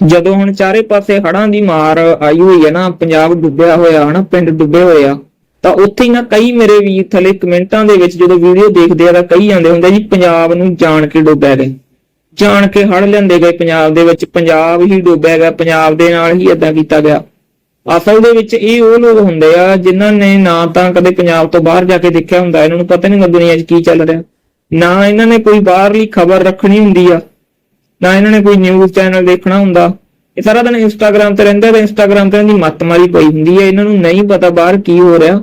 ਜਦੋਂ ਹੁਣ ਚਾਰੇ ਪਾਸੇ ਹੜ੍ਹਾਂ ਦੀ ਮਾਰ ਆਈ ਹੋਈ ਹੈ ਨਾ, ਪੰਜਾਬ ਡੁੱਬਿਆ ਹੋਇਆ, ਹਨਾ, ਪਿੰਡ ਡੁੱਬੇ ਹੋਇਆ ਤਾਂ ਉੱਥੇ ਹੀ ਨਾ ਕਈ ਮੇਰੇ ਵੀਰ ਥਲੇ ਕਮੈਂਟਾਂ ਦੇ ਵਿੱਚ ਜਦੋਂ ਵੀਡੀਓ ਦੇਖਦੇ ਆ ਤਾਂ ਕਈ ਜਾਂਦੇ ਹੁੰਦੇ ਜੀ, ਪੰਜਾਬ ਨੂੰ ਜਾਣ ਕੇ ਡੁੱਬਿਆ ਗਏ ਜਾਣ ਕੇ ਹੜ ਲੈਂਦੇ ਗਏ ਪੰਜਾਬ ਦੇ ਵਿੱਚ, ਪੰਜਾਬ ਹੀ ਡੁੱਬਿਆ ਗਿਆ, ਪੰਜਾਬ ਦੇ ਨਾਲ ਹੀ ਇਦਾਂ ਕੀਤਾ ਗਿਆ। ਅਸਲ ਦੇ ਵਿੱਚ ਇਹ ਉਹ ਲੋਕ ਹੁੰਦੇ ਆ ਜਿਨ੍ਹਾਂ ਨੇ ਨਾ ਤਾਂ ਕਦੇ ਪੰਜਾਬ ਤੋਂ ਬਾਹਰ ਜਾ ਕੇ ਦੇਖਿਆ ਹੁੰਦਾ, ਇਹਨਾਂ ਨੂੰ ਪਤਾ ਨਹੀਂ ਹੁੰਦਾ ਦੁਨੀਆ 'ਚ ਕੀ ਚੱਲ ਰਿਹਾ। ਨਾ ਇਹਨਾਂ ਨੇ ਕੋਈ ਬਾਹਰਲੀ ਖਬਰ ਰੱਖਣੀ ਹੁੰਦੀ ਆ। ਨਾ ਇਹਨਾਂ ਨੇ ਕੋਈ ਨਿਊਜ਼ ਚੈਨਲ ਦੇਖਣਾ ਹੁੰਦਾ। ਇਹ ਸਾਰਾ ਦਿਨ ਇੰਸਟਾਗ੍ਰam ਤੇ ਰਹਿੰਦਾ ਤੇ ਇੰਸਟਾਗ੍ਰam ਤੇ ਇਹਨਾਂ ਦੀ ਮੱਤ ਮਾਰੀ ਪਈ ਹੁੰਦੀ ਹੈ। ਇਹਨਾਂ ਨੂੰ ਨਹੀਂ ਪਤਾ ਬਾਹਰ ਕੀ ਹੋ ਰਿਹਾ।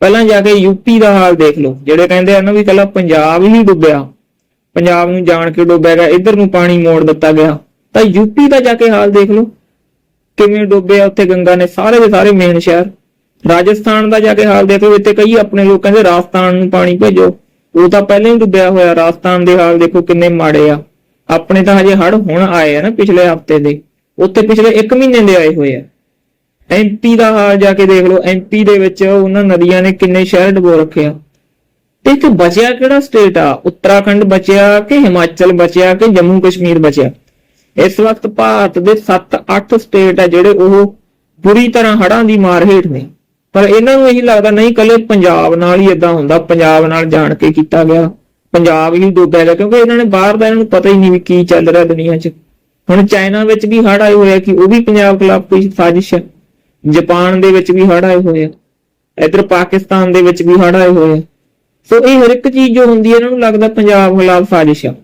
ਪਹਿਲਾਂ ਜਾ ਕੇ ਯੂਪੀ ਦਾ ਹਾਲ ਦੇਖ ਲਓ। ਜਿਹੜੇ ਕਹਿੰਦੇ ਆ ਨਾ ਵੀ ਕੱਲਾ ਪੰਜਾਬ ਹੀ ਡੁੱਬਿਆ। ਪੰਜਾਬ ਨੂੰ ਜਾਣ ਕੇ ਡੁੱਬਿਆ ਗਿਆ। ਇੱਧਰ ਨੂੰ ਪਾਣੀ ਮੋੜ ਦਿੱਤਾ ਗਿਆ। ਤਾਂ ਯੂਪੀ ਦਾ ਜਾ ਕੇ ਹਾਲ ਦੇਖ ਲਓ। ਕਿਵੇਂ ਡੁੱਬਿਆ ਉੱਥੇ ਗੰਗਾ ਨੇ ਸਾਰੇ ਦੇ ਸਾਰੇ ਮੇਨ ਸ਼ਹਿਰ। ਰਾਜਸਥਾਨ ਦਾ ਜਾ ਕੇ ਹਾਲ ਦੇਖੋ ਇੱਥੇ ਕਈ ਆਪਣੇ ਲੋਕ ਕਹਿੰਦੇ ਰਾਜਸਥਾਨ ਨੂੰ ਪਾਣੀ ਭੇਜੋ। ਉਹ ਤਾਂ ਪਹਿਲਾਂ ਹੀ ਡੁੱਬਿਆ ਹੋਇਆ। ਰਾਜਸਥਾਨ ਦੇ ਹਾਲ ਦੇਖੋ ਕਿੰਨੇ ਮਾੜੇ ਆ। ਆਪਣੇ ਤਾਂ ਹਜੇ ਹੜ ਹੁਣ ਆਏ ਆ ਨਾ ਪਿਛਲੇ ਹਫ਼ਤੇ ਦੇ, ਉੱਥੇ ਪਿਛਲੇ 1 ਮਹੀਨੇ ਦੇ ਆਏ ਹੋਏ ਆ। ਐਮਪੀ ਦਾ ਹਾਲ ਜਾ ਕੇ ਦੇਖ ਲਓ ਐਮਪੀ ਦੇ ਵਿੱਚ ਉਹਨਾਂ ਨਦੀਆਂ ਨੇ ਕਿੰਨੇ ਸ਼ਹਿਰ ਡੁਬੋ ਰੱਖੇ ਆ। ਤੇ ਇੱਕ ਬਚਿਆ ਕਿਹੜਾ ਸਟੇਟ ਆ? ਉੱਤਰਾਖੰਡ ਬਚਿਆ ਕਿ ਹਿਮਾਚਲ ਬਚਿਆ ਕਿ ਜੰਮੂ ਕਸ਼ਮੀਰ ਬਚਿਆ? ਇਸ ਵਕਤ ਭਾਰਤ ਦੇ 7-8 ਸਟੇਟ ਆ ਜਿਹੜੇ ਉਹ ਬੁਰੀ ਤਰ੍ਹਾਂ ਹੜ੍ਹਾਂ ਦੀ ਮਾਰ ਹੇਠ ਨੇ। ਪਰ ਇਹਨਾਂ ਨੂੰ ਇਹੀ ਲੱਗਦਾ ਨਹੀਂ, ਕੱਲੇ ਪੰਜਾਬ ਨਾਲ ਹੀ ਇਦਾਂ ਹੁੰਦਾ, ਪੰਜਾਬ ਨਾਲ ਜਾਣ ਕੇ ਕੀਤਾ ਗਿਆ। ਪੰਜਾਬ ਹੀ ਡੁੱਬਿਆ ਗਿਆ ਕਿਉਂਕਿ ਇਹਨਾਂ ਨੇ ਬਾਹਰ ਦਾ ਇਹਨਾਂ ਨੂੰ ਪਤਾ ਹੀ ਨਹੀਂ ਵੀ ਕੀ ਚੱਲ ਰਿਹਾ ਦੁਨੀਆ 'ਚ। ਹੁਣ ਚਾਈਨਾ ਵਿੱਚ ਵੀ ਹੜ੍ਹ ਆਏ ਹੋਏ ਕਿ ਉਹ ਵੀ ਪੰਜਾਬ ਖਿਲਾਫ ਕੋਈ ਸਾਜ਼ਿਸ਼ ਹੈ ਜਾਪਾਨ ਦੇ ਵਿੱਚ ਵੀ ਹੜ ਆਏ ਹੋਏ ਆ। ਇੱਧਰ ਪਾਕਿਸਤਾਨ ਦੇ ਵਿੱਚ ਵੀ ਹੜ੍ਹ ਆਏ ਹੋਏ ਆ। ਸੋ ਇਹ ਹਰ ਇੱਕ ਚੀਜ਼ ਜੋ ਹੁੰਦੀ ਹੈ ਇਹਨਾਂ ਨੂੰ ਲੱਗਦਾ ਪੰਜਾਬ ਖਿਲਾਫ ਸਾਜ਼ਿਸ਼ ਆ।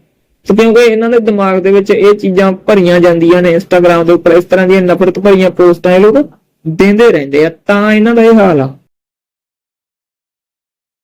ਸੋ ਕਿਉਂਕਿ ਇਹਨਾਂ ਦੇ ਦਿਮਾਗ ਦੇ ਵਿੱਚ ਇਹ ਚੀਜ਼ਾਂ ਭਰੀਆਂ ਜਾਂਦੀਆਂ ਨੇ ਇੰਸਟਾਗ੍ਰam ਦੇ ਉੱਪਰ, ਇਸ ਤਰ੍ਹਾਂ ਦੀਆਂ ਨਫ਼ਰਤ ਭਰੀਆਂ ਪੋਸਟਾਂ ਇਹ ਲੋਕ ਦਿੰਦੇ ਰਹਿੰਦੇ ਆ, ਤਾਂ ਇਹਨਾਂ ਦਾ ਇਹ ਹਾਲ ਆ।